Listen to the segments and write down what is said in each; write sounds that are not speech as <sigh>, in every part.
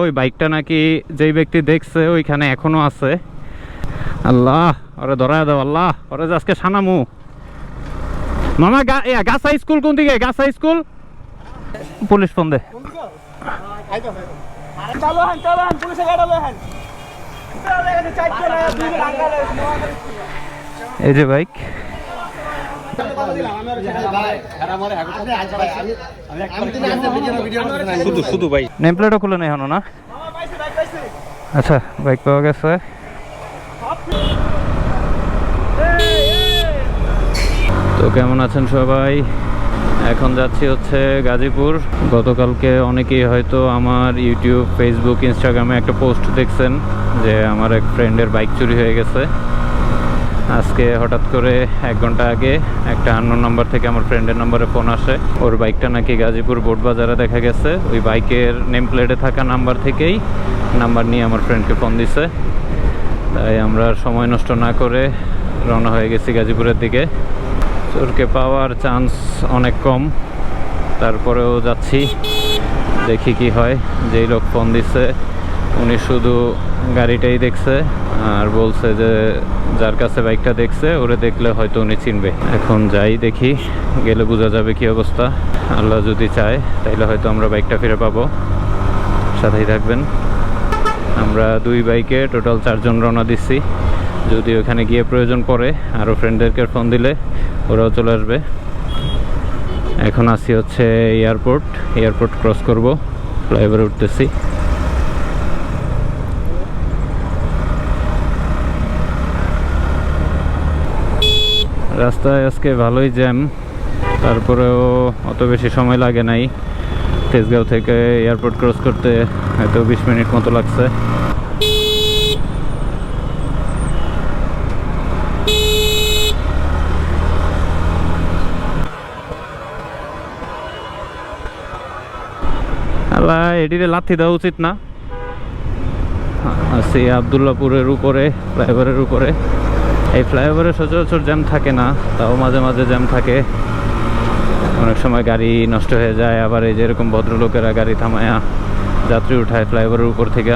ওই বাইকটা নাকি যেই ব্যক্তি দেখছে ওইখানে এখনও আছে। আল্লাহ, ওরে ধরায় দাও, আল্লাহ, ওরে যে আজকে সানামু। মামা, গা গাছা স্কুল কোন দিকে? গাছা স্কুল? পুলিশ ফোন দে। এই যে বাইক। না? আচ্ছা বাইক পাওয়া গেছে। তো কেমন আছেন সবাই? এখন যাচ্ছি হচ্ছে গাজীপুর। গতকালকে অনেকেই হয়তো আমার ইউটিউব ফেসবুক ইনস্টাগ্রামে একটা পোস্ট দেখছেন যে আমার এক ফ্রেন্ডের বাইক চুরি হয়ে গেছে। আজকে হঠাৎ করে এক ঘণ্টা আগে একটা আন্ন নাম্বার থেকে আমার ফ্রেন্ডের নম্বরে ফোন আসে। ওর বাইকটা নাকি গাজীপুর বোট বাজারে দেখা গেছে। ওই বাইকের নেম প্লেটে থাকা নাম্বার থেকেই নাম্বার নিয়ে আমার ফ্রেন্ডকে ফোন দিছে। তাই আমরা সময় নষ্ট না করে রওনা হয়ে গেছি গাজীপুরের দিকে। চোরকে পাওয়ার চান্স অনেক কম। তারপরেও যাচ্ছি, দেখি কি হয়। যেই লোক ফোন দিচ্ছে উনি শুধু গাড়িটাই দেখছে আর বলছে যে যার কাছে বাইকটা দেখছে, ওরে দেখলে হয়তো উনি চিনবে। এখন যাই দেখি, গেলে বোঝা যাবে কি অবস্থা। আল্লাহ যদি চায়, তাইলে হয়তো আমরা বাইকটা ফিরে পাবো। সাথেই থাকবেন। আমরা দুই বাইকে টোটাল চারজন রওনা দিচ্ছি। যদি ওখানে গিয়ে প্রয়োজন পড়ে আরও ফ্রেন্ডদেরকে ফোন দিলে, ওরাও চলে আসবে। এখন আসি হচ্ছে এয়ারপোর্ট এয়ারপোর্ট ক্রস করব। ফ্লাইওভারে উঠতেছি। রাস্তায় আজকে ভালোই জ্যাম, তারপরেও অত বেশি সময় লাগে নাই। তেজগাঁও থেকে এয়ারপোর্ট ক্রস করতে হয়তো বিশ মিনিট মতো লাগছে। এটিরে লাথি দেওয়া উচিত না। আছি আবদুল্লাপুরের উপরে, ফ্লাইওভারের উপরে। এই ফ্লাইওভারে সচরাচর জ্যাম থাকে না, তাও মাঝে মাঝে জ্যাম থাকে। অনেক সময় গাড়ি নষ্ট হয়ে যায়, আবার এই যেরকম ভদ্রলোকেরা গাড়ি থামায়া যাত্রী উঠায় ফ্লাইওভারের উপর থেকে।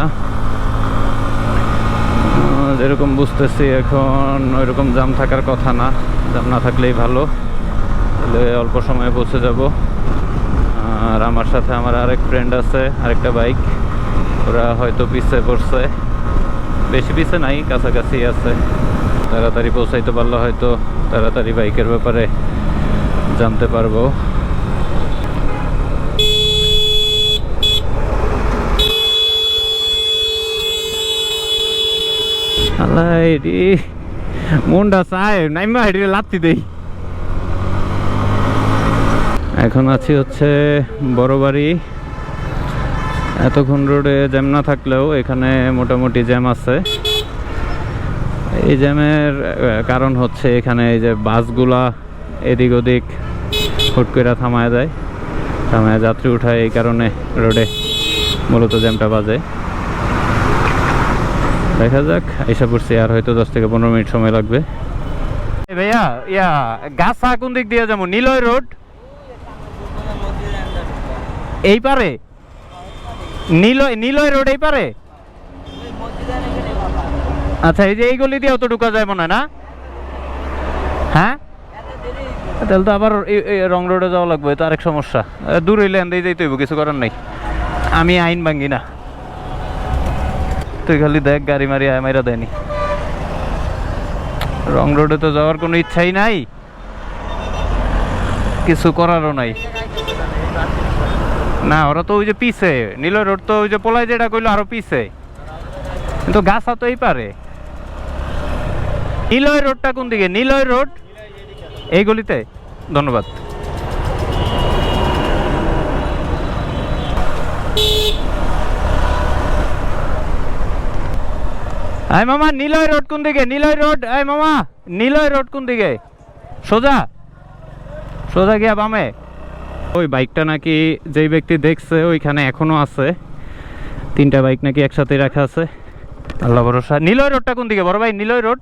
যেরকম বুঝতেছি এখন ওইরকম জ্যাম থাকার কথা না, জ্যাম না থাকলেই ভালো। তাহলে অল্প সময়ে পৌঁছে যাব। আর আমার সাথে আমার আরেক ফ্রেন্ড আছে, আরেকটা বাইক ওরা হয়তো পিছে পড়ছে। বেশি পিছে নাই, কাছাকাছি আছে। তাড়াতাড়ি পৌঁছাইতে পারলে হয়তো তাড়াতাড়ি বাইকের ব্যাপারে জানতে পারব। দেই। এখন আছি হচ্ছে বড় বাড়ি এতক্ষণ রোডে জ্যাম না থাকলেও এখানে মোটামুটি জ্যাম আছে। এই জ্যামের কারণ হচ্ছে এখানে এই যে বাসগুলা এদিক ওদিক হুট করে থামায় দেয়। থামায় যাত্রী উঠায়, এই কারণে রোডে মূলত জ্যামটা বাজে। দেখা যাক এসে পড়ছি আর হয়তো দশ থেকে পনেরো মিনিট সময় লাগবে। ভাইয়া, ইয়া গাছা কোন দিক দিয়ে যাব? নিলয় রোড? এই পারে? নিলয় নিলয় রোড এই পারে? আচ্ছা এই যে এই গলি দিয়ে অত ঢুকা যায় মনে না? হ্যাঁ? তাহলে তো আবার রং রোডে যাওয়া লাগবে তো আরেক সমস্যা। দূর হইলে এন্দেই যাইতে হইব, কিছু করার নাই। আমি আইন ভাঙ্গি না। তুই খালি দেখ, গাড়ি মারি, আয় মাইরা দেয়নি। রং রোডে তো যাওয়ার কোনো ইচ্ছাই নাই। কিছু করারও নাই। না, ওরা তো ওই যে পিছে, নীল রোড তো ওই যে পোলাই যেটা কইলো আরও পিছে। কিন্তু গাছা তো এই পারে। নীলয় রোডটা কোন দিকে? নীলয় রোড? এই গলিতে? ধন্যবাদ। আয় মামা, নীলয় রোড কোন দিকে? নীলয় রোড আয় মামা, নীলয় রোড কোন দিকে? সোজা? সোজা গিয়া বামে। ওই বাইকটা নাকি যেই ব্যক্তি দেখছে, ওইখানে এখনও আছে। তিনটা বাইক নাকি একসাথে রাখা আছে। আল্লাহ ভরসা। নীলয় রোডটা কোন দিকে? বড় ভাই, নীলয় রোড?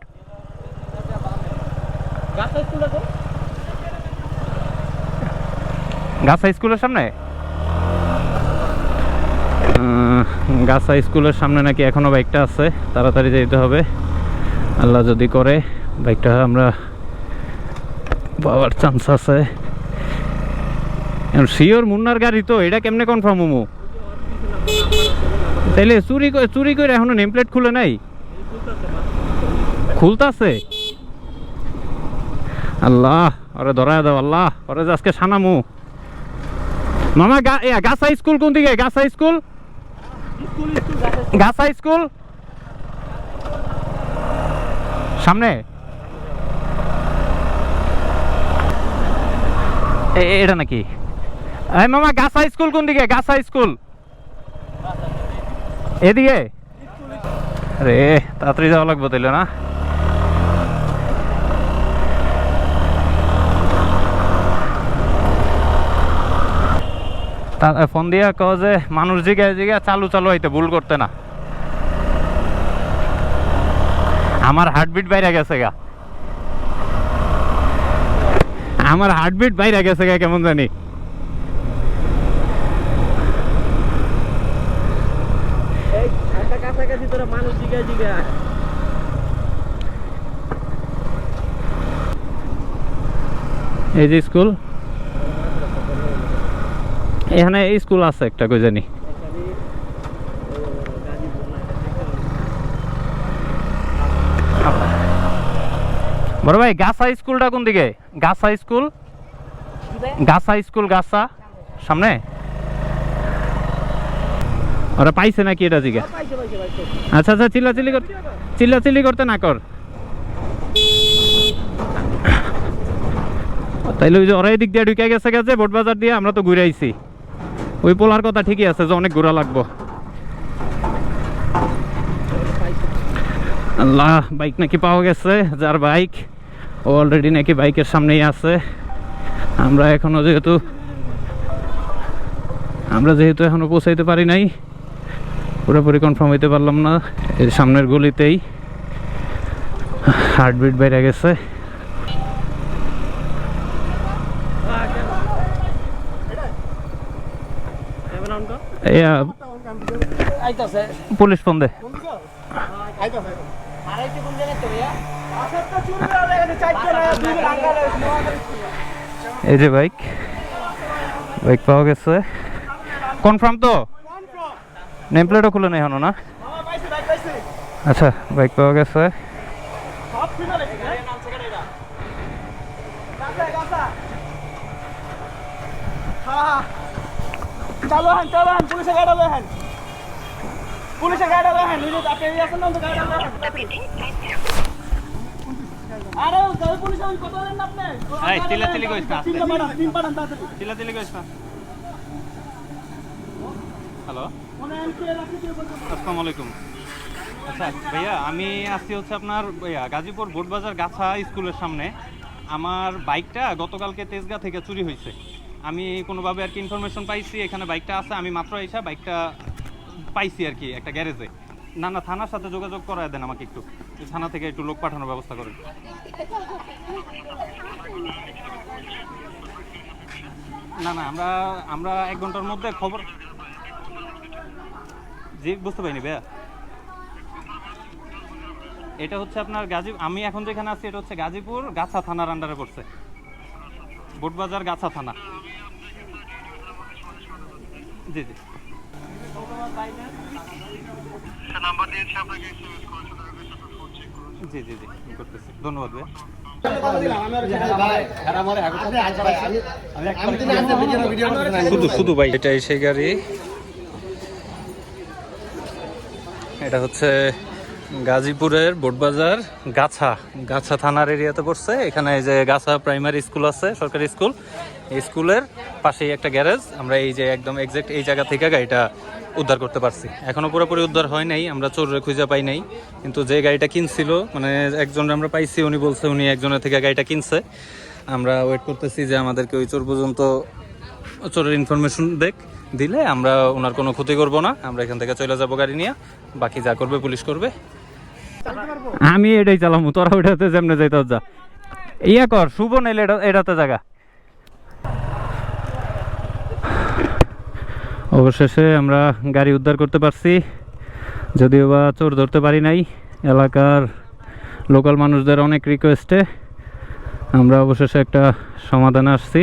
গাছা স্কুলের সামনে? গাছা স্কুলের সামনে নাকি এখনও বাইকটা আছে, তাড়াতাড়ি যেতে হবে। আল্লাহ যদি করে, বাইকটা আমরা পাওয়ার চান্স আছে। শিওর মুন্নার গাড়ি তো, এটা কেমনে কনফার্ম হমু? তাইলে চুরি চুরি করে এখনও নেম প্লেট খুলে নাই? খুলতাছে? আল্লাহ, ওরে ধরায় দাও, আল্লাহ, ওরে আজকে সানামু। মামা গাছা স্কুল কোন দিকে গাছা স্কুল? গাছা স্কুল? সামনে। এটা নাকি? এই মামা, গাছা স্কুল কোন দিকে গাছা স্কুল। এদিকে? রে তাড়াতাড়ি যাওয়া লাগবে তাইলে না? ফোন দিয়া কও যে মানুষ জিগায় জিগা চালু চালু হইতে ভুল করতে না। আমার হার্টবিট বাইরে গেছে গা। আমার হার্টবিট বাইরে গেছে গা কেমন জানি। এই যে স্কুল এখানে স্কুল আছে একটা, কই জানি। বড় ভাই, গাছা স্কুলটা কোন দিকে? গাছা স্কুল? গাছা স্কুল, গাছা। সামনে? ওরা পাইছে নাকি এটা জিগে? আচ্ছা আচ্ছা চিল্লাচিল্লি কর, চিল্লাচিল্লি করতে না কর। তাইলে ওই যে ওরাই দিক দিয়ে ঢুকে গেছে গেছে বোট বাজার দিয়ে, আমরা তো ঘুরে আইছি। ওই পোলার কথা ঠিকই আছে যে অনেক ঘোরা লাগবো। আল্লাহ, বাইক নাকি পাওয়া গেছে, যার বাইক। ও অলরেডি নাকি বাইকের সামনেই আছে। আমরা এখনও যেহেতু আমরা যেহেতু এখনও পৌঁছাইতে পারি নাই। পুরোপুরি কনফার্ম হইতে পারলাম না এর সামনের গলিতেই। হার্টবিট বেড়ে গেছে এবার অনকো এই আহ, আইতাছে পুলিশ ফোন দে আইতাছে আরেকটু কোন জায়গায় তো ভাইয়া আসারটা চুরি করে গেছে চারটে না দুই রাঙ্গালে এই যে বাইক বাইক পাওয়া গেছে। কনফার্ম তো? নেম প্লেটও খুলে নেই এখনও না? আচ্ছা বাইক পাওয়া গেছে। ফিনা গাছা হ্যাঁ। গাড়ি গাড়ি আপনি এই না তো গাড়ি আরে পুলিশ আমি না আপনি। এই, চিল্লাচিল্লি করিস না, তিন তাড়াতাড়ি। চিল্লাচিল্লি করিস না। হ্যালো। আসসালামু আলাইকুম। আচ্ছা ভাইয়া আমি আসছি হচ্ছে আপনার ভাইয়া গাজীপুর বোটবাজার গাছা স্কুলের সামনে। আমার বাইকটা গতকালকে তেজগাঁ থেকে চুরি হয়েছে আমি কোনোভাবে আর কি ইনফরমেশন পাইছি, এখানে বাইকটা আছে, আমি মাত্র এসে বাইকটা পাইছি আর কি একটা গ্যারেজে। না না থানার সাথে যোগাযোগ করায় দেন আমাকে একটু। থানা থেকে একটু লোক পাঠানোর ব্যবস্থা করেন। না না, আমরা আমরা এক ঘণ্টার মধ্যে খবর জি, বুঝতে পারিনি ভাইয়া। এটা হচ্ছে আপনার গাজী আমি এখন যেখানে আছি, এটা হচ্ছে গাজীপুর, গাছা থানার আন্ডারে পড়ছে। বোটবাজার গাছা থানা জি জি নাম্বার দিয়েছি আপনাকে এসএমএস করেছেন আগে সেটা ফোন চেক করুন জি জি জি আমি করতেছি। ধন্যবাদ ভাই। শুধু শুধু ভাই। এটাই সেই গাড়ি। এটা হচ্ছে গাজীপুরের বোটবাজার গাছা গাছা থানার এরিয়াতে পড়ছে। এখানে এই যে গাছা প্রাইমারি স্কুল আছে, সরকারি স্কুল স্কুলের পাশেই একটা গ্যারেজ আমরা এই যে একদম এক্সাক্ট এই জায়গা থেকে গাড়িটা উদ্ধার করতে পারছি। এখনও পুরোপুরি উদ্ধার হয় নাই, আমরা চোরে খুঁজে পাই নাই। কিন্তু যে গাড়িটা কিনছিল মানে একজন আমরা পাইছি, উনি বলছে উনি একজনের থেকে গাড়িটা কিনছে। আমরা ওয়েট করতেছি যে আমাদেরকে ওই চোর পর্যন্ত চোরের ইনফরমেশন দেখ, দিলে আমরা ওনার কোনো ক্ষতি করব না। আমরা এখান থেকে চলে যাব গাড়ি নিয়ে। বাকি যা করবে পুলিশ করবে। আমি এটাই চালামু, তোরা ওইটাতে যেমনে যাইতে যা। ইয়া কর, শুভ নাইলে এটা এটাতে জায়গা অবশেষে আমরা গাড়ি উদ্ধার করতে পারছি। যদিও বা চোর ধরতে পারি নাই, এলাকার লোকাল মানুষদের অনেক রিকোয়েস্টে আমরা অবশেষে একটা সমাধানে আসছি।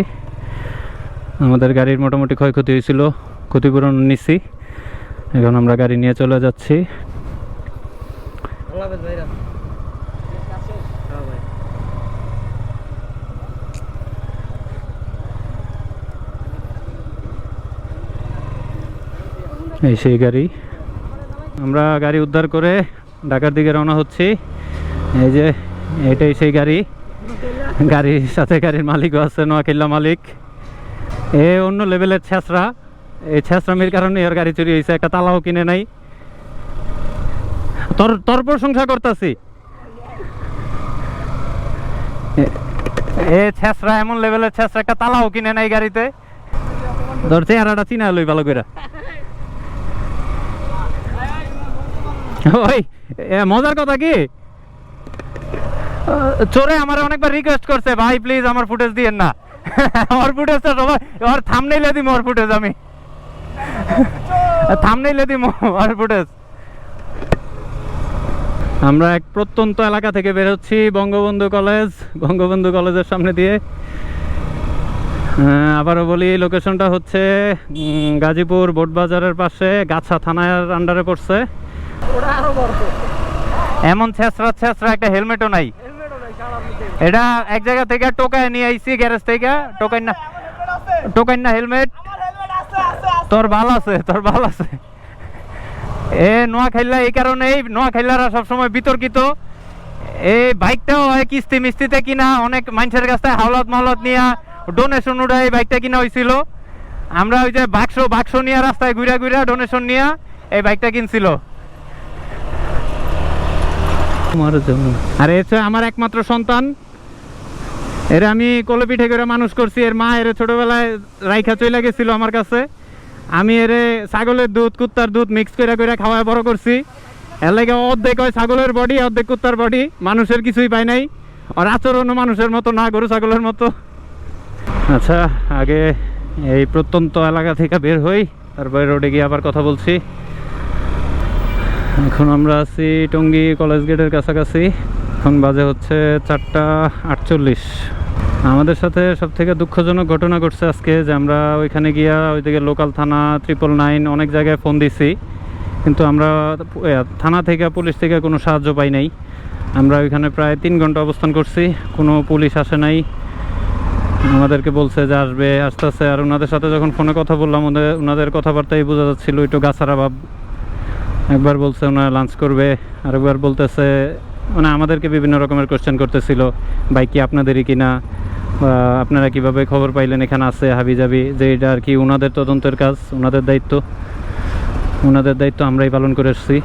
আমাদের গাড়ির মোটামুটি ক্ষয়ক্ষতি হয়েছিল, ক্ষতিপূরণ নিচ্ছি এখন আমরা গাড়ি নিয়ে চলে যাচ্ছি। এই সেই গাড়ি। আমরা গাড়ি উদ্ধার করে ঢাকার দিকে রওনা হচ্ছি। এই যে, এটাই সেই গাড়ি। গাড়ির সাথে গাড়ির মালিকও আছে নোয়াখিল্লা মালিক। এ অন্য লেভেলের ছেঁচড়া এই ছেঁচড়ামির কারণে এর গাড়ি চুরি হয়েছে, একটা তালাও কিনে নাই। তোর তোর প্রশংসা করতেছি। এ ছেঁচড়া, এমন লেভেলের ছেঁচড়া একটা তালাও কিনে নাই গাড়িতে। তোর চেহারাটা চিনা লই ভালো করে ওই মজার কথা কি? চোরে আমার অনেকবার রিকোয়েস্ট করছে, ভাই প্লিজ আমার ফুটেজ দিয়েন না। <laughs> আমার ফুটেজটা সবাই, ওর থামনেইলে দিম ওর ফুটেজ আমি। <laughs> থামনেইলে দিম ওর ফুটেজ আমরা এক প্রত্যন্ত এলাকা থেকে বেরোচ্ছি বঙ্গবন্ধু কলেজ। বঙ্গবন্ধু কলেজের সামনে দিয়ে। আবারও বলি, লোকেশনটা হচ্ছে গাজীপুর বোটবাজারের পাশে, গাছা থানার আন্ডারে পড়ছে। এমন ছেঁচড়া ছেঁচড়া একটা হেলমেটও নাই। এটা এক জায়গা থেকে টোকায় নিয়ে আইছি, গ্যারেজ থেকে। টোকাই না টোকাই না হেলমেট। তোর ভালো আছে, তোর ভালো আছে। এ নোয়া খাইলা এই কারণেই নোয়া খাইলারা সবসময় বিতর্কিত। এই বাইকটাও হয় কিস্তি মিস্তিতে কিনা অনেক মানুষের কাছ থেকে হাওলাত মাওলাত নিয়ে ডোনেশন উঠে এই বাইকটা কিনা হয়েছিল আমরা ওই যে বাক্স বাক্স নিয়ে রাস্তায় ঘুরা ঘুরা ডোনেশন নিয়ে এই বাইকটা কিনছিল। আরে হচ্ছে আমার একমাত্র সন্তান। এর আমি কোলে পিঠে করে মানুষ করছি এর মা এর ছোটবেলায় রাইখা চলে গেছিল আমার কাছে। আমি এর ছাগলের দুধ, কুত্তার দুধ মিক্স করে করে খাওয়ায় বড় করছি। এর লাগে অর্ধেক হয় ছাগলের বডি অর্ধেক কুত্তার বডি মানুষের কিছুই পাই নাই। আর আচরণও মানুষের মতো না, গরু ছাগলের মতো। আচ্ছা আগে এই প্রত্যন্ত এলাকা থেকে বের হই, তারপরে রোডে গিয়ে আবার কথা বলছি। এখন আমরা আছি টঙ্গী কলেজ গেটের কাছাকাছি। এখন বাজে হচ্ছে চারটা আটচল্লিশ। আমাদের সাথে সব থেকে দুঃখজনক ঘটনা ঘটছে আজকে যে আমরা ওইখানে গিয়া ওইদিকে লোকাল থানা ট্রিপল নাইন অনেক জায়গায় ফোন দিছি। কিন্তু আমরা থানা থেকে, পুলিশ থেকে কোনো সাহায্য পাই নাই। আমরা ওইখানে প্রায় তিন ঘণ্টা অবস্থান করছি, কোনো পুলিশ আসে নাই। আমাদেরকে বলছে যে আসবে, আসতেছে। আর ওনাদের সাথে যখন ফোনে কথা বললাম ওদের ওনাদের কথাবার্তাই বোঝা যাচ্ছিল, একটু গাছারা ভাব। একবার বলছে ওনারা লাঞ্চ করবে, আরেকবার বলতেছে মানে আমাদেরকে বিভিন্ন রকমের কোশ্চেন করতেছিল বাইক কি আপনাদেরই কিনা? বা আপনারা কীভাবে খবর পাইলেন? এখানে আছে হাবি যাবি যে এটা আর কি ওনাদের তদন্তের কাজ ওনাদের দায়িত্ব। ওনাদের দায়িত্ব আমরাই পালন করে এসেছি।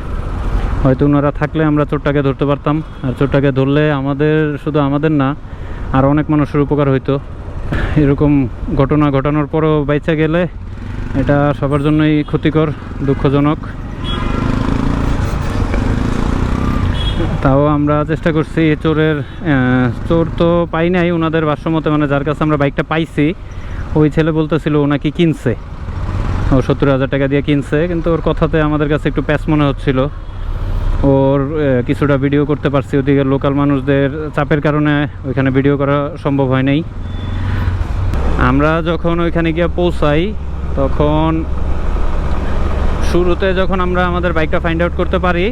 হয়তো ওনারা থাকলে আমরা চোরটাকে ধরতে পারতাম, আর চোরটাকে ধরলে আমাদের শুধু আমাদের না, আর অনেক মানুষের উপকার হইতো। এরকম ঘটনা ঘটানোর পরও বাইচা গেলে এটা সবার জন্যই ক্ষতিকর, দুঃখজনক। তাও আমরা চেষ্টা করছি চোরের চোর তো পাই নাই ওনাদের ভাষ্যমতে মানে যার কাছে আমরা বাইকটা পাইছি, ওই ছেলে বলতেছিল ও নাকি কিনছে। ও সত্তর হাজার টাকা দিয়ে কিনছে, কিন্তু ওর কথাতে আমাদের কাছে একটু প্যাচ মনে হচ্ছিল। ওর কিছুটা ভিডিও করতে পারছি ওদিকে লোকাল মানুষদের চাপের কারণে, ওইখানে ভিডিও করা সম্ভব হয় নাই। আমরা যখন ওইখানে গিয়ে পৌঁছাই, তখন শুরুতে যখন আমরা আমাদের বাইকটা ফাইন্ড আউট করতে পারি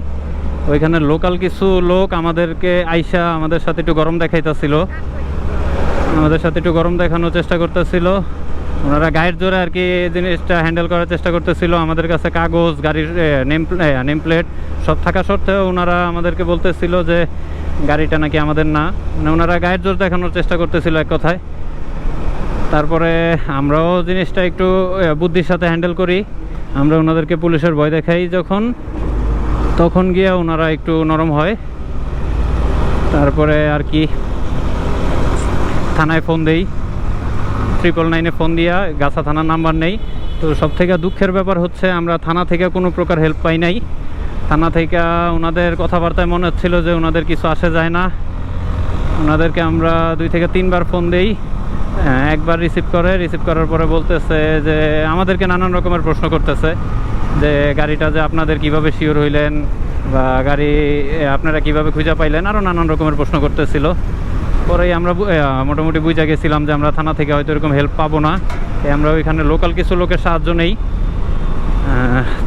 ওইখানে লোকাল কিছু লোক আমাদেরকে আইসা আমাদের সাথে একটু গরম দেখাইতেছিল। আমাদের সাথে একটু গরম দেখানোর চেষ্টা করতেছিল। ওনারা গায়ের জোরে আর কি জিনিসটা হ্যান্ডেল করার চেষ্টা করতেছিল। আমাদের কাছে কাগজ, গাড়ির নেম নেম প্লেট সব থাকা সত্ত্বেও ওনারা আমাদেরকে বলতেছিল যে গাড়িটা নাকি আমাদের না। মানে ওনারা গায়ের জোর দেখানোর চেষ্টা করতেছিল এক কথায়। তারপরে আমরাও জিনিসটা একটু বুদ্ধির সাথে হ্যান্ডেল করি। আমরা ওনাদেরকে পুলিশের ভয় দেখাই যখন তখন গিয়ে ওনারা একটু নরম হয়। তারপরে আর কি থানায় ফোন দেই। ট্রিপল নাইনে ফোন দিয়া, গাছা থানার নাম্বার নেই। তো সব থেকে দুঃখের ব্যাপার হচ্ছে, আমরা থানা থেকে কোনো প্রকার হেল্প পাই নাই। থানা থেকে ওনাদের কথাবার্তায় মনে হচ্ছিল যে ওনাদের কিছু আসে যায় না। ওনাদেরকে আমরা দুই থেকে তিনবার ফোন দেই। একবার রিসিভ করে রিসিভ করার পরে বলতেছে যে, আমাদেরকে নানান রকমের প্রশ্ন করতেছে। যে গাড়িটা যে আপনাদের কীভাবে শিওর হইলেন বা গাড়ি আপনারা কীভাবে খুঁজে পাইলেন? আরও নানান রকমের প্রশ্ন করতেছিল। পরে আমরা মোটামুটি বুঝে গেছিলাম যে আমরা থানা থেকে হয়তো এরকম হেল্প পাবো না। আমরা ওইখানে লোকাল কিছু লোকের সাহায্য নেই।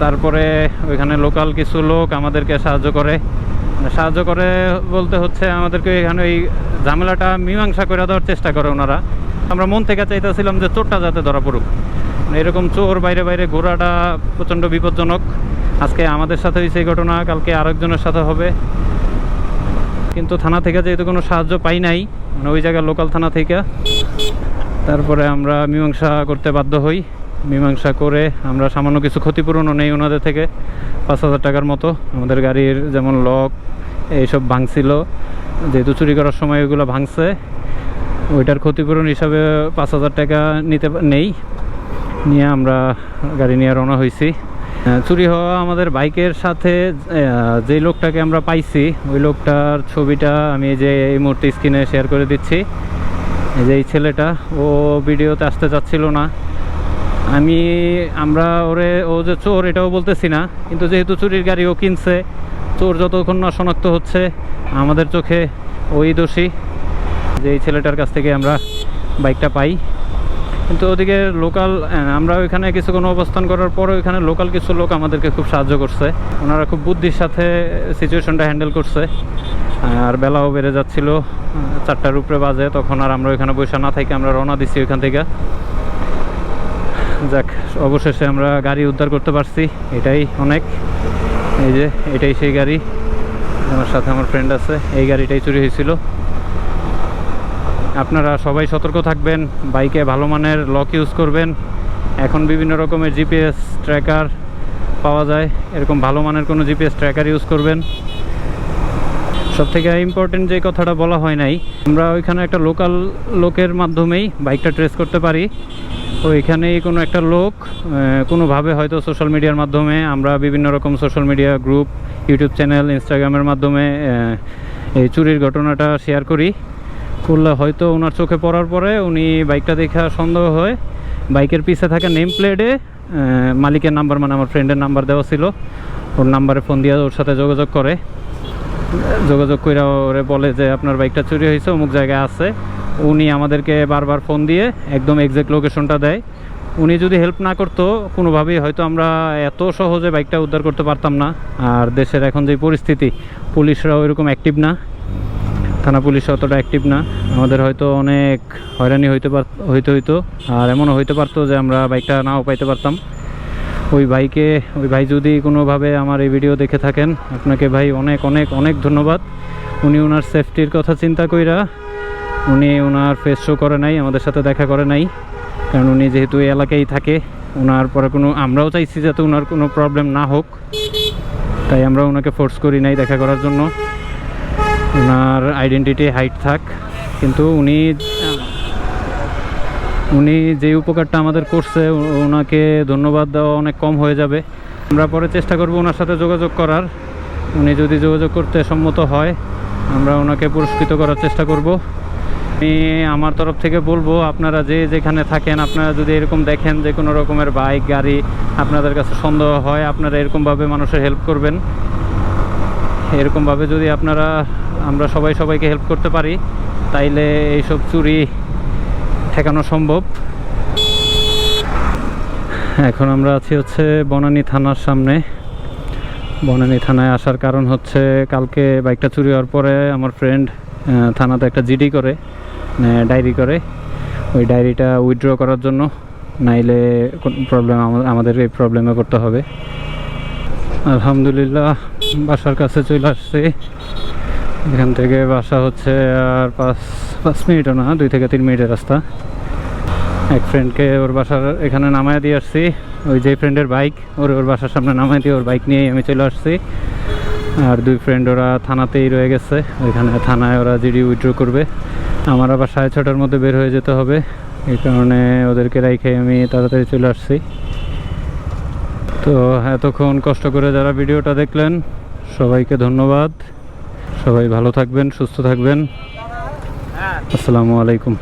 তারপরে ওইখানে লোকাল কিছু লোক আমাদেরকে সাহায্য করে। সাহায্য করে বলতে হচ্ছে আমাদেরকে এখানে ওই ঝামেলাটা মীমাংসা করে দেওয়ার চেষ্টা করে ওনারা। আমরা মন থেকে চাইতেছিলাম যে চোরটা যাতে ধরা পড়ুক। মানে এরকম চোর বাইরে বাইরে ঘোরাটা প্রচণ্ড বিপজ্জনক। আজকে আমাদের সাথে হয়েছে এই ঘটনা, কালকে আরেকজনের সাথে হবে। কিন্তু থানা থেকে যেহেতু কোনো সাহায্য পাই নাই মানে ওই জায়গার লোকাল থানা থেকে, তারপরে আমরা মীমাংসা করতে বাধ্য হই। মীমাংসা করে আমরা সামান্য কিছু ক্ষতিপূরণও নেই ওনাদের থেকে, পাঁচ হাজার টাকার মতো। আমাদের গাড়ির যেমন লক এইসব ভাঙছিল। যেহেতু চুরি করার সময় ওইগুলো ভাঙছে, ওইটার ক্ষতিপূরণ হিসাবে পাঁচ হাজার টাকা নিতে নেই। নিয়ে আমরা গাড়ি নিয়ে রওনা হয়েছি। চুরি হওয়া আমাদের বাইকের সাথে যেই লোকটাকে আমরা পাইছি, ওই লোকটার ছবিটা আমি যে এই মুহূর্তে স্ক্রিনে শেয়ার করে দিচ্ছি। যে এই ছেলেটা, ও ভিডিওতে আসতে চাচ্ছিল না। আমি, আমরা ওরে, ও যে চোর এটাও বলতেছি না, কিন্তু যেহেতু চুরির গাড়ি ও কিনছে, চোর যতক্ষণ না শনাক্ত হচ্ছে, আমাদের চোখে ওই দোষী। যে এই ছেলেটার কাছ থেকে আমরা বাইকটা পাই। কিন্তু ওদিকে লোকাল আমরা ওইখানে কিছুক্ষণ অবস্থান করার পর ওইখানে লোকাল কিছু লোক আমাদেরকে খুব সাহায্য করছে। ওনারা খুব বুদ্ধির সাথে সিচুয়েশনটা হ্যান্ডেল করছে। আর বেলাও বেড়ে যাচ্ছিল চারটার উপরে বাজে, তখন আর আমরা ওইখানে বসে না থেকে আমরা রওনা দিচ্ছি ওইখান থেকে। যাক, অবশেষে আমরা গাড়ি উদ্ধার করতে পারছি, এটাই অনেক। এই যে, এটাই সেই গাড়ি। আমার সাথে আমার ফ্রেন্ড আছে, এই গাড়িটাই চুরি হয়েছিল। আপনারা সবাই সতর্ক থাকবেন, বাইকে ভালো মানের লক ইউজ করবেন। এখন বিভিন্ন রকমের জিপিএস ট্র্যাকার পাওয়া যায়, এরকম ভালো মানের কোনো জিপিএস ট্র্যাকার ইউজ করবেন। সব থেকে ইম্পর্টেন্ট যে কথাটা বলা হয় নাই, আমরা ওইখানে একটা লোকাল লোকের মাধ্যমেই বাইকটা ট্রেস করতে পারি। ওইখানেই কোনো একটা লোক কোনোভাবে হয়তো সোশ্যাল মিডিয়ার মাধ্যমে, আমরা বিভিন্ন রকম social media group YouTube channel ইনস্টাগ্রামের মাধ্যমে এই চুরির ঘটনাটা শেয়ার করি। করলে হয়তো ওনার চোখে পড়ার পরে উনি বাইকটা দেখা সন্দেহ হয়। বাইকের পিছে থাকা নেম প্লেটে মালিকের নাম্বার মানে আমার ফ্রেন্ডের নাম্বার দেওয়া ছিল। ওর নাম্বারে ফোন দিয়ে ওর সাথে যোগাযোগ করে। যোগাযোগ করে ওরে বলে যে, আপনার বাইকটা চুরি হয়েছে অমুক জায়গায় আছে। উনি আমাদেরকে বারবার ফোন দিয়ে একদম এক্সাক্ট লোকেশনটা দেয়। উনি যদি হেল্প না করতো, কোনোভাবেই হয়তো আমরা এত সহজে বাইকটা উদ্ধার করতে পারতাম না। আর দেশের এখন যে পরিস্থিতি, পুলিশরাও ওইরকম অ্যাক্টিভ না। থানা পুলিশ অতটা অ্যাক্টিভ না। আমাদের হয়তো অনেক হয়রানি হইতে পার হইতে হইতো। আর এমনও হইতে পারতো যে আমরা বাইকটা নাও পাইতে পারতাম। ওই ভাইকে, ওই ভাই যদি কোনোভাবে আমার এই ভিডিও দেখে থাকেন, আপনাকে ভাই অনেক অনেক অনেক ধন্যবাদ। উনি ওনার সেফটির কথা চিন্তা কইরা উনি ওনার ফেস শো করে নাই, আমাদের সাথে দেখা করে নাই। কারণ উনি যেহেতু এই এলাকায় থাকে, ওনার পরে কোনো আমরাও চাইছি যাতে ওনার কোনো প্রবলেম না হোক। তাই আমরা ওনাকে ফোর্স করি নাই দেখা করার জন্য। ওনার আইডেন্টিটি হাইট থাক। কিন্তু উনি উনি যে উপকারটা আমাদের করছে ওনাকে ধন্যবাদ দেওয়া অনেক কম হয়ে যাবে। আমরা পরে চেষ্টা করব ওনার সাথে যোগাযোগ করার। উনি যদি যোগাযোগ করতে সম্মত হয়, আমরা ওনাকে পুরস্কৃত করার চেষ্টা করব। আমি আমার তরফ থেকে বলব, আপনারা যে যেখানে থাকেন, আপনারা যদি এরকম দেখেন যে কোনো রকমের বাইক, গাড়ি আপনাদের কাছে সন্দেহ হয়, আপনারা এরকমভাবে মানুষের হেল্প করবেন। এরকমভাবে যদি আপনারা, আমরা সবাই সবাইকে হেল্প করতে পারি, তাইলে এইসব চুরি ঠেকানো সম্ভব। এখন আমরা আছি হচ্ছে বনানী থানার সামনে। বনানী থানায় আসার কারণ হচ্ছে কালকে বাইকটা চুরি হওয়ার পরে আমার ফ্রেন্ড থানাতে একটা জিডি করে ডায়েরি করে। ওই ডায়েরিটা উইথড্র করার জন্য, নাইলে প্রবলেম আমাদের এই প্রবলেমে করতে হবে। আলহামদুলিল্লাহ, বাসার কাছে চলে আসছি। এখান থেকে বাসা হচ্ছে আর পাঁচ পাঁচ মিনিটও না, দুই থেকে তিন মিনিটের রাস্তা। এক ফ্রেন্ডকে ওর বাসার এখানে নামায় দিয়ে আসছি। ওই যে ফ্রেন্ডের বাইক ওর ওর বাসার সামনে নামায় দিয়ে ওর বাইক নিয়েই আমি চলে আসছি। আর দুই ফ্রেন্ড ওরা থানাতেই রয়ে গেছে। ওইখানে থানায় ওরা জিডি উইথড্র করবে। আমার আবার সাড়ে ছটার মধ্যে বের হয়ে যেতে হবে। এই কারণে ওদেরকে রাইখে আমি তাড়াতাড়ি চলে আসছি। তো এতক্ষণ কষ্ট করে যারা ভিডিওটা দেখলেন, সবাইকে ধন্যবাদ। সবাই ভালো থাকবেন, সুস্থ থাকবেন। আসসালামু আলাইকুম।